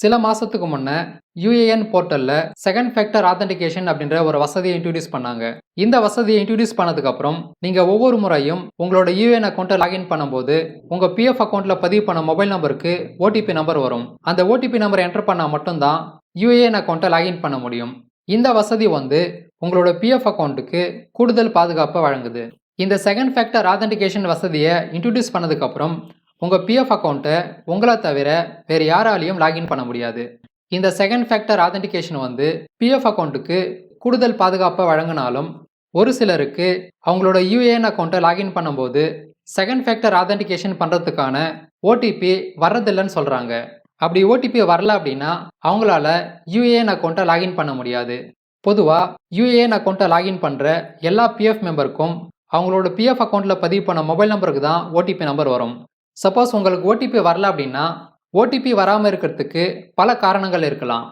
சில மாதத்துக்கு முன்ன யூஏஎன் போர்ட்டலில் செகண்ட் ஃபேக்டர் ஆத்தன்டிகேஷன் அப்படின்ற ஒரு வசதியை இன்ட்ரடியூஸ் பண்ணாங்க. இந்த வசதியை இன்ட்ரடியூஸ் பண்ணதுக்கப்புறம் நீங்கள் ஒவ்வொரு முறையும் உங்களோட யூஏஎன் அக்கௌண்ட்டை லாகின் பண்ணும்போது உங்கள் பிஎஃப் அக்கௌண்ட்டில் பதிவு பண்ண மொபைல் நம்பருக்கு ஓடிபி நம்பர் வரும். அந்த ஓடிபி நம்பரை என்டர் பண்ணால் மட்டும்தான் யூஏஎன் அக்கௌண்ட்டை லாகின் பண்ண முடியும். இந்த வசதி வந்து உங்களோட பிஎஃப் அக்கௌண்ட்டுக்கு கூடுதல் பாதுகாப்பை வழங்குது. இந்த செகண்ட் ஃபேக்டர் ஆத்தன்டிகேஷன் வசதியை இன்ட்ரடியூஸ் பண்ணதுக்கப்புறம் உங்கள் பிஎஃப் அக்கௌண்ட்டை உங்களை தவிர வேறு யாராலையும் லாகின் பண்ண முடியாது. இந்த செகண்ட் ஃபேக்டர் ஆதென்டிகேஷன் வந்து பிஎஃப் அக்கௌண்ட்டுக்கு கூடுதல் பாதுகாப்பை வழங்கினாலும் ஒரு சிலருக்கு அவங்களோட யூஏஎன் அக்கௌண்ட்டை லாகின் பண்ணும்போது செகண்ட் ஃபேக்டர் ஆதென்டிகேஷன் பண்ணுறதுக்கான ஓடிபி வர்றதில்லைன்னு சொல்கிறாங்க அப்படி ஓடிபி வரல அப்படின்னா அவங்களால யூஏஎன் அக்கௌண்ட்டை லாகின் பண்ண முடியாது. பொதுவாக யூஏஎன் அக்கௌண்ட்டை லாகின் பண்ணுற எல்லா பிஎஃப் மெம்பருக்கும் அவங்களோட பிஎஃப் அக்கௌண்ட்டில் பதிவு பண்ண மொபைல் நம்பருக்கு தான் ஓடிபி நம்பர் வரும். சப்போஸ் உங்களுக்கு ஓடிபி வரல அப்படின்னா ஓடிபி வராமல் இருக்கிறதுக்கு பல காரணங்கள் இருக்கலாம்.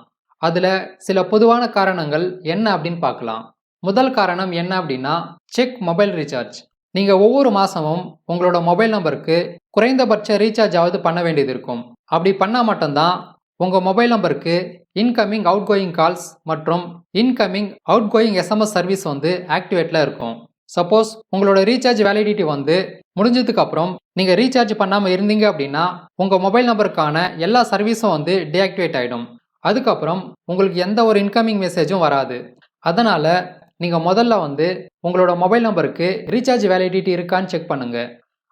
அதில் சில பொதுவான காரணங்கள் என்ன அப்படின்னு பார்க்கலாம். முதல் காரணம் என்ன அப்படின்னா செக் மொபைல் ரீசார்ஜ் நீங்கள் ஒவ்வொரு மாதமும் உங்களோட மொபைல் நம்பருக்கு குறைந்தபட்ச ரீசார்ஜ் ஆவது பண்ண வேண்டியது இருக்கும். அப்படி பண்ணால் மட்டும்தான் உங்கள் மொபைல் நம்பருக்கு இன்கமிங் அவுட் கோயிங் கால்ஸ் மற்றும் incoming outgoing SMS service வந்து ஆக்டிவேட்டில் இருக்கும். சப்போஸ் உங்களோட ரீசார்ஜ் வேலிடிட்டி வந்து முடிஞ்சதுக்கு அப்புறம் நீங்கள் ரீசார்ஜ் பண்ணாமல் இருந்தீங்க அப்படின்னா உங்கள் மொபைல் நம்பருக்கான எல்லா சர்வீஸும் வந்து டீஆக்டிவேட் ஆகிடும் அதுக்கப்புறம் உங்களுக்கு எந்த ஒரு இன்கமிங் மெசேஜும் வராது. அதனால் நீங்கள் முதல்ல வந்து உங்களோட மொபைல் நம்பருக்கு ரீசார்ஜ் வேலிடிட்டி இருக்கான்னு செக் பண்ணுங்க.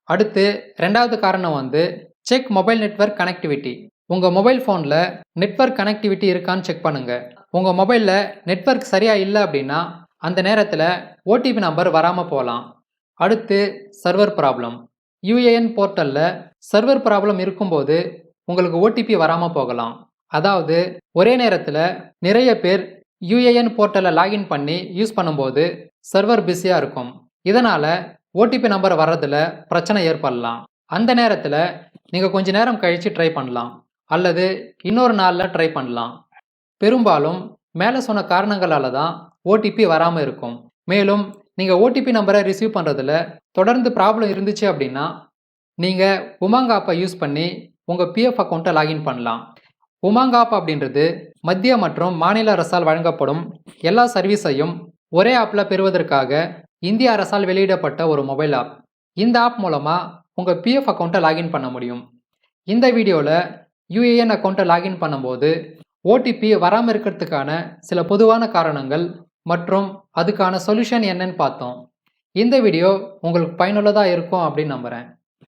அடுத்து ரெண்டாவது காரணம் வந்து செக் மொபைல் நெட்வொர்க் கனெக்டிவிட்டி உங்கள் மொபைல் ஃபோனில் நெட்வொர்க் கனெக்டிவிட்டி இருக்கான்னு செக் பண்ணுங்க. உங்கள் மொபைலில் நெட்வொர்க் சரியாக இல்லை அப்படின்னா அந்த நேரத்தில் ஓடிபி நம்பர் வராமல் போகலாம் அடுத்து சர்வர் ப்ராப்ளம் யூஏஎன் போர்ட்டலில் சர்வர் ப்ராப்ளம் இருக்கும்போது உங்களுக்கு ஓடிபி வராமல் போகலாம். அதாவது ஒரே நேரத்தில் நிறைய பேர் யூஏஎன் போர்ட்டலில் லாகின் பண்ணி யூஸ் பண்ணும்போது சர்வர் பிஸியாக இருக்கும். இதனால் ஓடிபி நம்பர் வர்றதில் பிரச்சனை ஏற்படலாம். அந்த நேரத்தில் நீங்கள் கொஞ்ச நேரம் கழித்து ட்ரை பண்ணலாம். அல்லது இன்னொரு நாளில் ட்ரை பண்ணலாம். பெரும்பாலும் மேலே சொன்ன காரணங்களால தான் ஓடிபி வராமல் இருக்கும். மேலும் நீங்கள் ஓடிபி நம்பரை ரிசீவ் பண்ணுறதுல தொடர்ந்து ப்ராப்ளம் இருந்துச்சு அப்படின்னா நீங்கள் உமாங் ஆப்பை யூஸ் பண்ணி உங்கள் பிஎஃப் அக்கௌண்ட்டை லாகின் பண்ணலாம். உமாங் ஆப் அப்படின்றது மத்திய மற்றும் மாநில அரசால் வழங்கப்படும் எல்லா சர்வீஸையும் ஒரே ஆப்பில் பெறுவதற்காக இந்திய அரசால் வெளியிடப்பட்ட ஒரு மொபைல் ஆப் இந்த ஆப் மூலமாக உங்கள் பிஎஃப் அக்கௌண்ட்டை லாகின் பண்ண முடியும். இந்த வீடியோவில் யூஏஎன் அக்கௌண்ட்டை லாகின் பண்ணும்போது ஓடிபி வராமல் இருக்கிறதுக்கான சில பொதுவான காரணங்கள் மற்றும் அதுக்கான சொல்யூஷன் என்னன்னு பார்த்தோம். இந்த வீடியோ உங்களுக்கு பயனுள்ளதாக இருக்கும் அப்படின்னு நம்புகிறேன்